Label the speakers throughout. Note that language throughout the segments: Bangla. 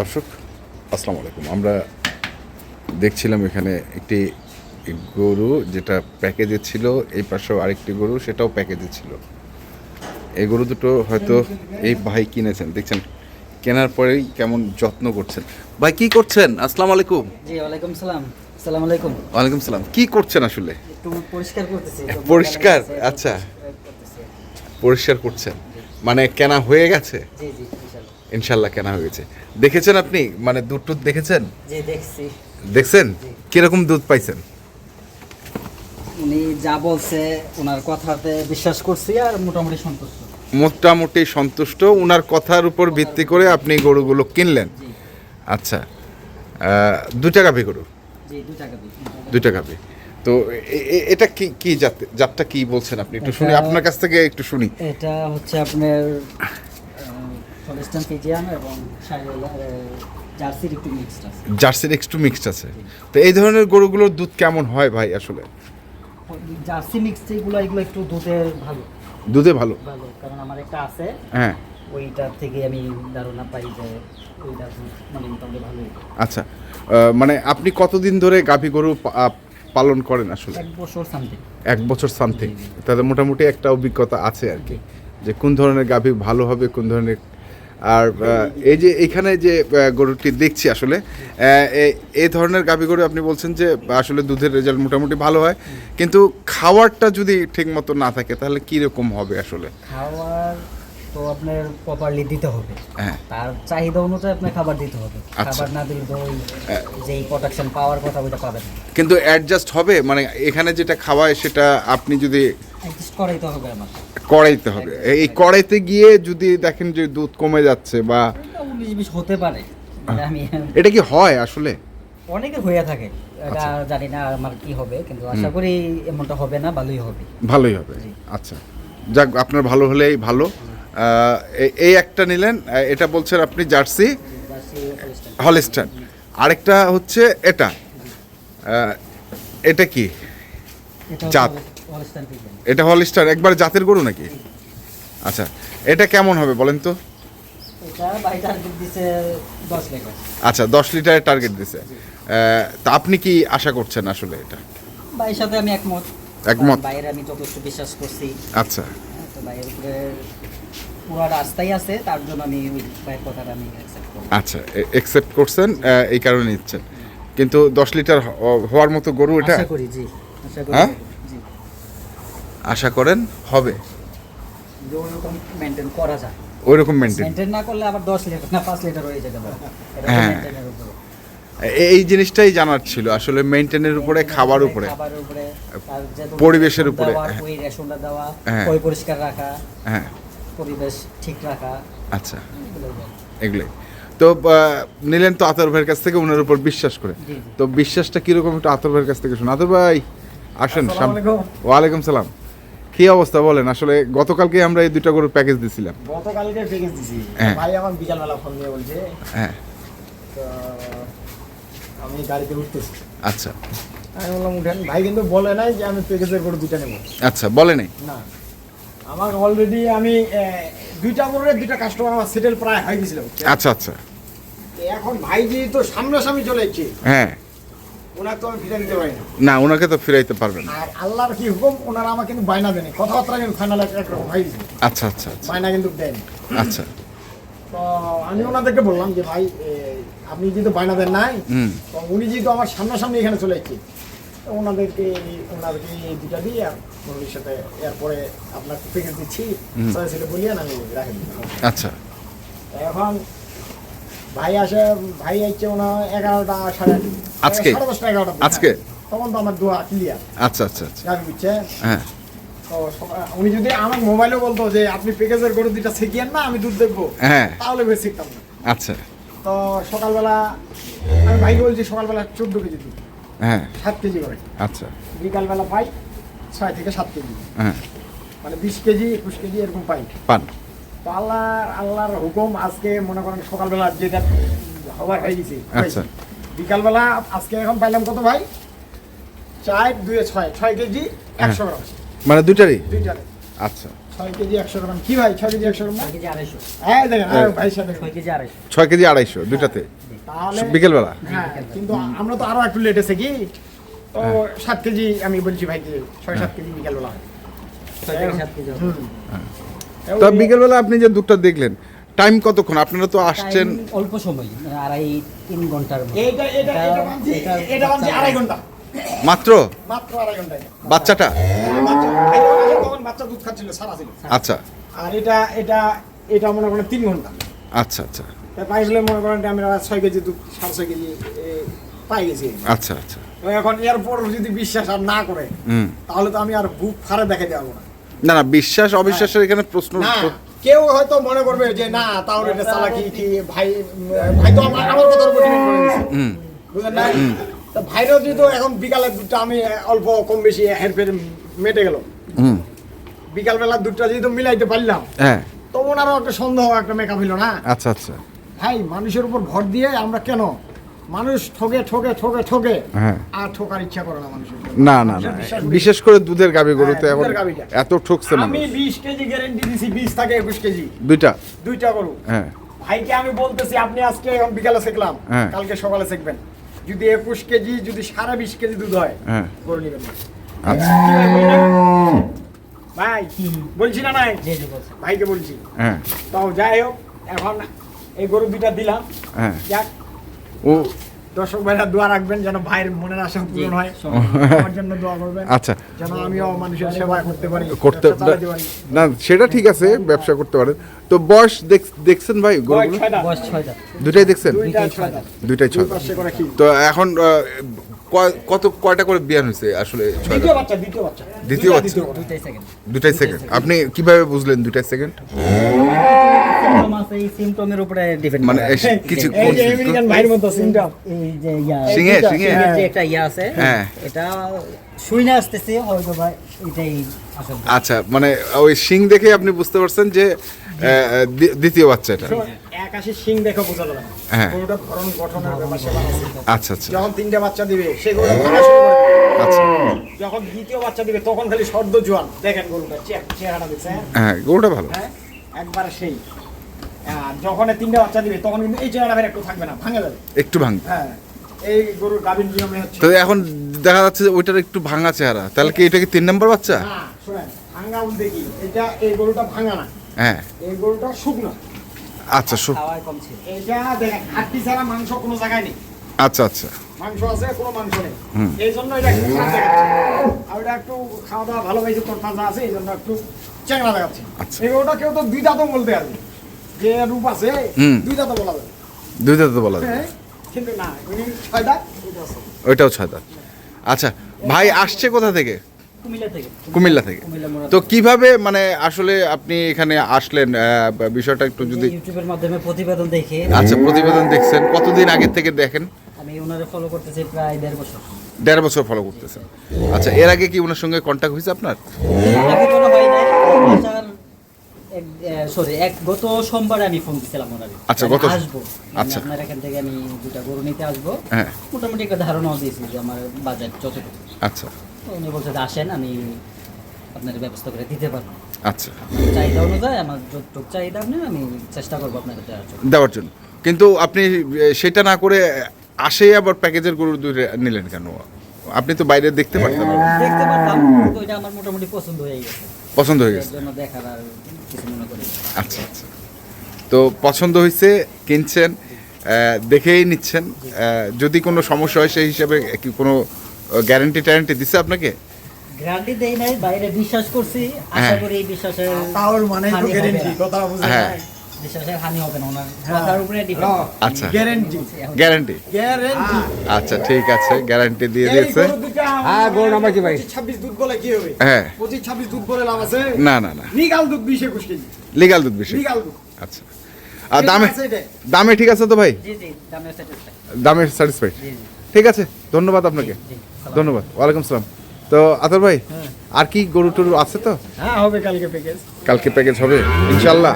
Speaker 1: দর্শক আসসালামু আলাইকুম। আমরা দেখছিলাম এখানে একটি গরু যেটা প্যাকেজে ছিল এই পাশেও আরেকটি গরু সেটাও প্যাকেজে ছিল। এই গরু দুটো হয়তো এই ভাই কিনেছেন। দেখছেন কেনার পরেই কেমন যত্ন করছেন। ভাই কি করছেন? আসসালামু আলাইকুম।
Speaker 2: জি ওয়ালাইকুম সালাম। আসসালামু আলাইকুম।
Speaker 1: ওয়ালাইকুম সালাম। কি করছেন আসলে?
Speaker 2: একটু পরিষ্কার করতেছি।
Speaker 1: পরিষ্কার? আচ্ছা। পরিষ্কার করছেন। মানে কেনা হয়ে গেছে?
Speaker 2: জি জি।
Speaker 1: ইনশাল্লাহ কেনা হয়ে গেছে। দেখেছেন আপনি? মানে দুধ টুধ দেখেছেন?
Speaker 2: জি দেখছি।
Speaker 1: দেখছেন? কীরকম দুধ পাইছেন?
Speaker 2: উনি যা বলছে ওনার কথাতে বিশ্বাস করছি আর মোটামুটি সন্তুষ্ট।
Speaker 1: মোটামুটি সন্তুষ্ট। ওনার কথার উপর ভিত্তি করে আপনি গরুগুলো কিনলেন। আচ্ছা। দুইটা গাভি গরু
Speaker 2: জি দু টাকা
Speaker 1: গাভি তো এটা কি কি জাত জাতটা কি বলছেন আপনি? একটু শুনি আপনার কাছ থেকে একটু শুনি।
Speaker 2: এটা হচ্ছে আপনার হলিস্টান ফিজিয়ান এবং জার্সির একটু মিক্সড আছে।
Speaker 1: জার্সির একটু মিক্সড আছে। তো এই ধরনের গরুগুলোর দুধ কেমন হয় ভাই আসলে?
Speaker 2: জার্সি মিক্সড এগুলো এগুলো একটু দুধের ভালো।
Speaker 1: দুধে ভালো?
Speaker 2: ভালো কারণ আমার একটা আছে।
Speaker 1: হ্যাঁ।
Speaker 2: ওইটার থেকে আমি ধারণা পাই যে ওইটা মানে মোটামুটি ভালোই
Speaker 1: আচ্ছা মানে আপনি কতদিন ধরে গাভী গরু পালন করেন আসলে?
Speaker 2: এক বছর সামথিং
Speaker 1: এক বছর সামথিং তাহলে মোটামুটি একটা অভিজ্ঞতা আছে আর কি যে কোন ধরনের গাভী ভালো হবে কোন ধরনের আর এই যে এখানে যে গরুটি দেখছি আসলে এ- এই ধরনের গাভী গরু আপনি বলছেন যে আসলে দুধের রেজাল্ট মোটামুটি ভালো হয়। কিন্তু খাওয়ারটা যদি ঠিক মতো না থাকে তাহলে কি রকম হবে আসলে?
Speaker 2: খাবার তো আপনার প্রপারলি দিতে হবে।
Speaker 1: হ্যাঁ।
Speaker 2: তার চাহিদা অনুযায়ী আপনার খাবার দিতে হবে।
Speaker 1: আচ্ছা।
Speaker 2: খাবার না দিলে তো ওই যেই প্রোডাকশন পাওয়ার কথা ওইটা পাবেন
Speaker 1: কিন্তু অ্যাডজাস্ট হবে? মানে এখানে যেটা খাওয়ায় সেটা আপনি যদি
Speaker 2: অ্যাডজাস্ট করাইতে হবে আমার।
Speaker 1: কড়াইতে হবে। এই কড়াইতে গিয়ে যদি দেখেন যে দুধ কমে যাচ্ছে বা
Speaker 2: এটা উনিশ বিশ হতে পারে। এটা
Speaker 1: কি হয় আসলে?
Speaker 2: অনেকে হয়ে থাকে। এটা
Speaker 1: আচ্ছা।
Speaker 2: জানি না আমার কি হবে কিন্তু আশা করি এমনটা হবে না ভালোই হবে।
Speaker 1: ভালোই হবে। আচ্ছা। যাক আপনার ভালো হলেই ভালো। এই একটা নিলেন এটা বলছেন আপনি জার্সি। হলিস্টান আরেকটা হচ্ছে এটা। এটা কি? জাত। এটা হলিস্টার একবার জাতের গরু নাকি? আচ্ছা এটা কেমন হবে বলেন তো? আচ্ছা দশ লিটারের টার্গেট দিছে। তা আপনি কি আশা করছেন আসলে এটা?
Speaker 2: ভাইয়ের সাথে আমি একমত।
Speaker 1: একমত।
Speaker 2: বাইরে আমি যথেষ্ট বিশ্বাস করছি।
Speaker 1: আচ্ছা।
Speaker 2: হ্যাঁ, তো বাইরের উপরে পুরো রাস্তাই আছে তার জন্য আমি ওই ভাইয়ের কথাটা আমি
Speaker 1: আচ্ছা একসেপ্ট করছেন এই কারণে নিচ্ছেন। কিন্তু দশ লিটার হওয়ার মতো গরু এটা?
Speaker 2: আশা করি জি। আশা করি।
Speaker 1: হ্যাঁ? আশা করেন হবে।
Speaker 2: যে ওরকম মেনটেন করা যায়।
Speaker 1: ওই রকম মেনটেন
Speaker 2: মেনটেন না করলে আবার দশ লিটার না লিটার হয়ে যেতে পারে।
Speaker 1: হ্যাঁ। এই জিনিসটাই জানার ছিল। আসলে মেনটেনের উপরে খাবার উপরে। পরিবেশের উপরে।
Speaker 2: ওই রেশনটা দেওয়া
Speaker 1: হ্যাঁ।
Speaker 2: ওই পরিষ্কার রাখা
Speaker 1: হ্যাঁ।
Speaker 2: পরিবেশ ঠিক রাখা।
Speaker 1: আচ্ছা।
Speaker 2: এগুলোই
Speaker 1: তো নিলেন তো আতর ভাইয়ের কাছ থেকে ওনার উপর বিশ্বাস করে। তো বিশ্বাসটা কীরকম একটু আতর ভাইয়ের কাছ থেকে শুনুন। আতর ভাই আসেন ওয়ালাইকুম সালাম। কি অবস্থা বলেন? আসলে গতকালকে আমরা এই দুইটা গরুর প্যাকেজ দিছিলাম।
Speaker 3: গতকালকে প্যাকেজ দিছি।
Speaker 1: হ্যাঁ।
Speaker 3: ভাই আমার বিকালবেলা ফোন দিয়ে বলছে।
Speaker 1: হ্যাঁ।
Speaker 3: তো আমি গাড়িতে উঠতেছি।
Speaker 1: আচ্ছা।
Speaker 3: আমি বললাম উঠেন। ভাই কিন্তু বলে নাই যে আমি প্যাকেজের করে দুইটা নেব।
Speaker 1: আচ্ছা বলে নেই?
Speaker 3: না। আমার অলরেডি আমি দুইটা করে দুইটা কাস্টমার আমার সেটেল প্রায় হয়ে গেছিল।
Speaker 1: আচ্ছা আচ্ছা।
Speaker 3: এখন ভাই যেহেতু সামনাসামনি চলে এসছে।
Speaker 1: হ্যাঁ।
Speaker 3: ওনার তো আমি ফিরে দিতে পারি না।
Speaker 1: না ওনাকে তো ফিরাইতে পারবেন না।
Speaker 3: আর আল্লাহর কি হুকুম? ওনারা আমাকে কিন্তু বায়না দেয়নি। কথাবার্তা কিন্তু ফাইনাল একরকম হয়ে গেছে।
Speaker 1: আচ্ছা আচ্ছা আচ্ছা।
Speaker 3: বায়না কিন্তু দেয়নি।
Speaker 1: আচ্ছা।
Speaker 3: তো আমি ওনাদেরকে বললাম যে ভাই এ, আপনি যেহেতু বায়না দেন নাই
Speaker 1: হুম।
Speaker 3: তো উনি যেহেতু আমার সামনাসামনি এখানে চলে এসেছে তো ওনাদেরকে ওনাদেরকে এই দুটা দিয়ে আর ভবিষ্যতে এরপরে আপনার প্যাকেজ দিচ্ছি। সেটা বলিয়ে আমি রাখে। দিলাম
Speaker 1: আচ্ছা।
Speaker 3: এখন ভাই আসে ভাই আসছে ওনার এগারোটা সাড়ে
Speaker 1: আজকে?
Speaker 3: সাড়ে দশটা এগারোটা
Speaker 1: আজকে?
Speaker 3: তখন তো আমার দোয়া ক্লিয়ার
Speaker 1: আচ্ছা আচ্ছা আচ্ছা।
Speaker 3: গাড়ি বুঝছে
Speaker 1: হ্যাঁ।
Speaker 3: তো উনি যদি আমার মোবাইলেও বলতো যে আপনি প্যাকেজের গরু দুইটা শিখিয়েন না আমি দুধ দেখব
Speaker 1: হ্যাঁ।
Speaker 3: তাহলে বেশ শিখতাম। না
Speaker 1: আচ্ছা।
Speaker 3: তো সকালবেলা আমি ভাইকে বলছি সকালবেলা চোদ্দ কেজি দুধ।
Speaker 1: হ্যাঁ।
Speaker 3: সাত কেজি করে।
Speaker 1: আচ্ছা।
Speaker 3: বিকালবেলা পাই ছয় থেকে সাত কেজি।
Speaker 1: হ্যাঁ।
Speaker 3: মানে বিশ কেজি একুশ কেজি এরকম পাই।
Speaker 1: পান।
Speaker 3: তো আল্লাহ আল্লাহর হুকুম আজকে মনে করেন সকালবেলা যেটা হবার হয়ে গেছে।
Speaker 1: আচ্ছা।
Speaker 3: বিকালবেলা আজকে এখন পাইলাম কত ভাই? চার দুয়ে ছয়। ছয় কেজি একশো গ্রাম।
Speaker 1: মানে দুটারই
Speaker 3: দুইটারে
Speaker 1: আচ্ছা।
Speaker 3: ছয় কেজি একশো গ্রাম। কি ভাই ছয় কেজি একশো গ্রাম?
Speaker 2: কেজি আড়াইশো।
Speaker 3: হ্যাঁ দেখেন হ্যাঁ,
Speaker 2: ছয় কেজি আড়াইশো।
Speaker 1: ছয় কেজি আড়াইশো দুইটাতে? বিকেলবেলা?
Speaker 3: হ্যাঁ কিন্তু আমরা তো আরও একটু লেট এসে কি? তো সাত কেজি আমি বলছি ভাইকে ছয় সাত কেজি বিকেলবেলা।
Speaker 2: ছয় সাত কেজি।
Speaker 3: হুম।
Speaker 1: তা বিকেলবেলা আপনি যে দুধটা দেখলেন টাইম কতক্ষণ? আপনারা তো আসছেন।
Speaker 2: অল্প সময় আড়াই তিন ঘণ্টার মতো।
Speaker 3: এইটা এটা এটা ভাবছি
Speaker 2: এটা-
Speaker 3: এটা ভাবছি আড়াই ঘণ্টা।
Speaker 1: মাত্র?
Speaker 3: মাত্র আড়াই ঘন্টায়।
Speaker 1: বাচ্চাটা?
Speaker 3: ছিল।
Speaker 1: আচ্ছা।
Speaker 3: আর এটা এটা এটা মনে করেন তিন ঘণ্টা।
Speaker 1: আচ্ছা আচ্ছা।
Speaker 3: তাই পাইলে মনে করেন আমরা ছয় কেজি দুধ সাড়ে ছয় কেজি এ, পাই গেছি।
Speaker 1: আচ্ছা আচ্ছা।
Speaker 3: এখন এরপর যদি বিশ্বাস আর না করে
Speaker 1: হুম।
Speaker 3: তাহলে তো আমি আর বুক ফারে দেখে যাব না।
Speaker 1: না না বিশ্বাস অবিশ্বাসের এখানে প্রশ্ন
Speaker 3: কেউ হয়তো মনে করবে যে না তাহলে এটা চালাকি কি ভাই ভাই তো আমার আমার কথার উপর depend করে বুঝলেন না? তা ভাইরাও যেহেতু এখন বিকালের দুধটা আমি অল্প কম বেশি হেরফের মেটে গেল।
Speaker 1: হুম।
Speaker 3: বিকালবেলার দুধটা যেহেতু মিলাইতে পারলাম
Speaker 1: হ্যাঁ।
Speaker 3: তো ওনারও একটা সন্দেহ একটা মেকআপ হইল না?
Speaker 1: আচ্ছা আচ্ছা।
Speaker 3: ভাই মানুষের উপর ভর দিয়ে আমরা কেন মানুষ ঠকে ঠকে ঠকে ঠকে
Speaker 1: হ্যাঁ।
Speaker 3: আর ঠকার ইচ্ছা করে না মানুষের
Speaker 1: না না না। বিশেষ করে দুধের গরুতে
Speaker 3: হ্যাঁ,
Speaker 1: এখন এত ঠকছে
Speaker 3: আমি
Speaker 1: মানুষ।
Speaker 3: বিশ কেজি গ্যারেন্টি দিছি বিশ থেকে একুশ কেজি।
Speaker 1: দুইটা?
Speaker 3: দুইটা গরু।
Speaker 1: হ্যাঁ।
Speaker 3: ভাইকে আমি বলতেছি আপনি আজকে এখন বিকালে শিখলাম। কালকে সকালে শিখবেন। যদি একুশ কেজি যদি সাড়ে বিশ কেজি দুধ হয়
Speaker 1: হ্যাঁ।
Speaker 3: গরু নেবেন না।
Speaker 1: আচ্ছা।
Speaker 3: ভাই, না? ভাই বলছি না
Speaker 2: বলছি।
Speaker 3: ভাইকে বলছি।
Speaker 1: হ্যাঁ।
Speaker 3: তো যাই হোক এখন এই গরু দুইটা দিলাম।
Speaker 1: হ্যাঁ।
Speaker 3: যাক
Speaker 1: ও।
Speaker 3: দর্শক ভাইরা দোয়া রাখবেন যেন ভাইয়ের মনের আশা পূরণ হয়। আমার জন্য দোয়া করবেন।
Speaker 1: আচ্ছা।
Speaker 3: যেন আমিও মানুষের সেবা করতে পারি
Speaker 1: করতে না সেটা ঠিক আছে ব্যবসা করতে পারেন। তো বয়স দেখ- দেখছেন ভাই গরুগুলো? দুটাই দেখছেন?
Speaker 3: দুইটা
Speaker 1: দুইটাই
Speaker 3: দুই
Speaker 1: ছয়? তো এখন কত কয়টা করে বিয়ান হয়েছে আসলে?
Speaker 3: দ্বিতীয় বাচ্চা দ্বিতীয় বাচ্চা।
Speaker 1: দুটাই সেকেন্ড আপনি কীভাবে বুঝলেন দুটাই সেকেন্ড
Speaker 2: সিমটম আছে এই সিমটমের উপরে ডিপেন্ড
Speaker 1: মানে কিছু
Speaker 3: এই যে আমেরিকান ভাইয়ের মতো সিনটা
Speaker 2: এই যে ইয়া
Speaker 1: সিংহে,
Speaker 2: এইটা, যে একটা ইয়া আছে
Speaker 1: হ্যাঁ।
Speaker 2: এটা শুই আসতেছে হয়তো ভাই এটাই আসল।
Speaker 1: আচ্ছা মানে ওই সিং দেখে আপনি বুঝতে পারছেন যে দ্বিতীয় বাচ্চা এটা।
Speaker 3: একাশি সিং দেখে বোঝা যাবে
Speaker 1: হ্যাঁ।
Speaker 3: গরুটার ধরন গঠনের ব্যাপার সেবা
Speaker 1: আচ্ছা আচ্ছা।
Speaker 3: যখন তিনটা বাচ্চা দিবে সে গরু।
Speaker 1: আচ্ছা।
Speaker 3: যখন দ্বিতীয় বাচ্চা দিবে তখন খালি সদ্য জোয়ান। দেখেন গরুটা চেহারাটা দেখছেন
Speaker 1: হ্যাঁ গরুটা ভালো।
Speaker 3: হ্যাঁ? একবার সেই। যখন তিনটা বাচ্চা দিবে তখন কিন্তু এই চেহারা একটু থাকবে না ভাঙে যাবে।
Speaker 1: একটু ভাঙ
Speaker 3: হ্যাঁ এই গরুর গাভীর নিয়মে হচ্ছে
Speaker 1: তো এখন দেখা যাচ্ছে যে ওইটার একটু ভাঙা চেহারা। তাহলে কি এটা কি তিন নম্বর বাচ্চা?
Speaker 3: না শোনেন ভাঙা বলতে কি? এটা এই গরুটা ভাঙা না।
Speaker 1: হ্যাঁ।
Speaker 3: এই গরুটা শুকনো।
Speaker 1: আচ্ছা
Speaker 3: এটা দেখেন ছাড়া মাংস কোনো জায়গায় নেই।
Speaker 1: আচ্ছা আচ্ছা।
Speaker 3: মাংস আছে কোনো মাংস নেই। এই জন্য এটা একটু খারাপ দেখাচ্ছে। আর এটা একটু খাওয়া দাওয়া ভালো পাইছে তোর তাজা আছে এই জন্য একটু চ্যাংড়া দেখাচ্ছে।
Speaker 1: আচ্ছা।
Speaker 3: এই গরুটা কেউ তো দুই দাঁতও বলতে পারবে যে রূপ আছে
Speaker 1: হুম।
Speaker 3: দুই দাঁতও বলা যাবে।
Speaker 1: দুইটা তো বলা যায়
Speaker 3: হ্যাঁ, কিন্তু না উনি ছয়টা এটা
Speaker 1: ওইটাও ছয় দাঁত আচ্ছা ভাই আসছে কোথা থেকে?
Speaker 2: কুমিল্লা থেকে।
Speaker 1: তো কীভাবে মানে আসলে আপনি এখানে আসলেন বিষয়টা একটু যদি
Speaker 2: ইউটিউবের মাধ্যমে প্রতিবেদন দেখে
Speaker 1: আচ্ছা প্রতিবেদন দেখছেন। কতদিন আগে থেকে দেখেন?
Speaker 2: আমি ওনারে ফলো করতেছি প্রায় দেড় বছর।
Speaker 1: দেড় বছর ফলো করতেছেন। আচ্ছা এর আগে কি ওনার সঙ্গে কন্ট্যাক্ট হয়েছে আপনার
Speaker 2: আগে কোনো হয় নাই আসার সরি এক গত সোমবারে আমি ফোন দিছিলাম ওনারে।
Speaker 1: আচ্ছা, গত-
Speaker 2: আসব।
Speaker 1: আচ্ছা।
Speaker 2: আপনার এখান থেকে আমি দুটা গরু নিতে আসব।
Speaker 1: হ্যাঁ।
Speaker 2: মোটামুটি একটা ধারণাও দিয়েছি যে আমার যতটুকু।
Speaker 1: আচ্ছা।
Speaker 2: উনি বলছে যে আসেন আমি আপনার ব্যবস্থা করে দিতে পারব।
Speaker 1: আচ্ছা।
Speaker 2: চাহিদা অনুযায়ী আমার যতটুকু চাহিদা আপনি আমি চেষ্টা করব আপনাকে দেওয়ার জন্য।
Speaker 1: দেওয়ার জন্য। কিন্তু আপনি সেটা না করে আসে আবার প্যাকেজের গরু দুই নিলেন কেন? আপনি তো বাইরে দেখতে পারতেন।
Speaker 2: দেখতে পারতাম কিন্তু এটা আমার মোটামুটি পছন্দ হয়ে গেছে।
Speaker 1: পছন্দ হয়ে গেছে
Speaker 2: মনে।
Speaker 1: আচ্ছা আচ্ছা তো পছন্দ হয়েছে কিনছেন দেখেই নিচ্ছেন যদি কোনো সমস্যা হয় সেই হিসাবে কি কোনো গ্যারান্টি ট্যারান্টি দিছে আপনাকে
Speaker 2: গ্যারান্টি দেই নাই বাইরে বিশ্বাস করছি আশা
Speaker 1: হ্যাঁ।
Speaker 2: করি এই বিশ্বাসের
Speaker 3: মানে গ্যারেন্টি। কথা
Speaker 1: হ্যাঁ।
Speaker 2: বিশ্বাসের হানি হবে না ওনার।
Speaker 3: হ্যাঁ।
Speaker 2: কথার উপরে
Speaker 1: আচ্ছা।
Speaker 3: গ্যারেন্টি
Speaker 1: গ্যারান্টি
Speaker 3: গ্যারেন্টি
Speaker 1: আচ্ছা ঠিক আছে গ্যারান্টি দিয়ে দিয়েছে।
Speaker 3: হ্যাঁ গরু নাম্বার কি ভাই? 26 দুধ বলে কি হবে?
Speaker 1: হ্যাঁ।
Speaker 3: 25 26 দুধ বলে লাভ আছে?
Speaker 1: না না
Speaker 3: দুধ 20 21 কেজি।
Speaker 1: লিগাল দুধ বেশি
Speaker 3: লিগাল দুধ।
Speaker 1: আচ্ছা। আর দামে দামে ঠিক আছে তো ভাই?
Speaker 2: জি জি দামে স্যাটিসফাই
Speaker 1: দামে স্যাটিসফাইড
Speaker 2: জি জি।
Speaker 1: ঠিক আছে ধন্যবাদ আপনাকে। ধন্যবাদ। ওয়ালাইকুম সালাম। তো আতর ভাই আর কি গরু টরু আছে তো?
Speaker 3: হ্যাঁ হবে কালকে প্যাকেজ
Speaker 1: কালকে প্যাকেজ হবে? ইনশাল্লাহ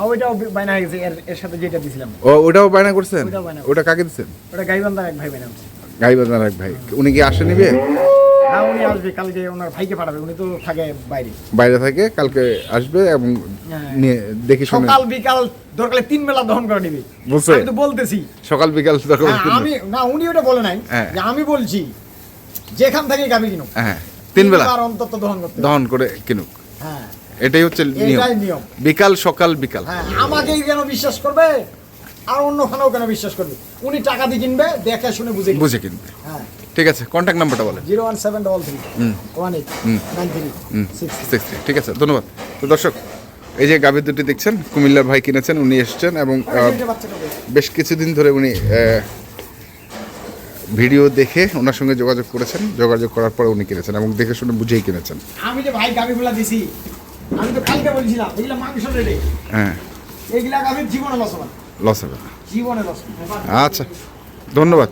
Speaker 3: আর ওইটাও বাইনা গেছে এর এর সাথে যেটা দিছিলাম।
Speaker 1: ও ওটাও বায়না করছেন? ওটা কাকে দিচ্ছেন?
Speaker 3: ওটা গাইবান্ধার এক ভাই বানাচ্ছে
Speaker 1: গাই বাজার এক ভাই। উনি কি আসে নিবে?
Speaker 3: হ্যাঁ উনি আসবে কালকে ওনার ভাইকে পাঠাবে উনি তো থাকে বাইরে।
Speaker 1: বাইরে থেকে কালকে আসবে এবং
Speaker 3: হ্যাঁ।
Speaker 1: নিয়ে দেখে শুনে।
Speaker 3: সকাল বিকাল দরকার তিন বেলা দহন করে নিবি।
Speaker 1: বুঝছে?
Speaker 3: আমি তো বলতেছি।
Speaker 1: সকাল বিকাল দরকার
Speaker 3: হ্যাঁ, আমি না উনি ওটা বলে নাই
Speaker 1: হ্যাঁ।
Speaker 3: যে আমি বলছি যেখান থেকে গাবি কিনুক।
Speaker 1: হ্যাঁ তিন বেলা।
Speaker 3: আর অন্তত দহন করতে
Speaker 1: দহন করে কিনুক।
Speaker 3: হ্যাঁ।
Speaker 1: এটাই হচ্ছে নিয়ম। বিকাল সকাল বিকাল।
Speaker 3: হ্যাঁ আমাকেই কেন বিশ্বাস করবে? আর অন্যখানেও কেন বিশ্বাস করবে? উনি টাকা দিয়ে কিনবে দেখে শুনে বুঝে
Speaker 1: বুঝে কিনবে।
Speaker 3: হ্যাঁ।
Speaker 1: ঠিক আছে কন্ট্যাক্ট নাম্বারটা বলেন।
Speaker 3: Zero one seven double three. One eight. Nine three. Six
Speaker 1: sixty ঠিক আছে ধন্যবাদ। তো দর্শক এই যে গাভী দুটি দেখছেন কুমিল্লার ভাই কিনেছেন উনি এসছেন এবং। বেশ কিছুদিন ধরে উনি ভিডিও দেখে ওনার সঙ্গে যোগাযোগ করেছেন। যোগাযোগ করার পরে উনি কিনেছেন এবং দেখে শুনে বুঝেই কিনেছেন।
Speaker 3: আমি যে ভাই গাভিগুলা দিছি আমি তো কালকে বলছিলাম এগুলো মাংস রেটে
Speaker 1: হ্যাঁ।
Speaker 3: এগুলা আমি জীবনে লস হবে।
Speaker 1: লস হবে।
Speaker 3: জীবনে লস
Speaker 1: আচ্ছা ধন্যবাদ।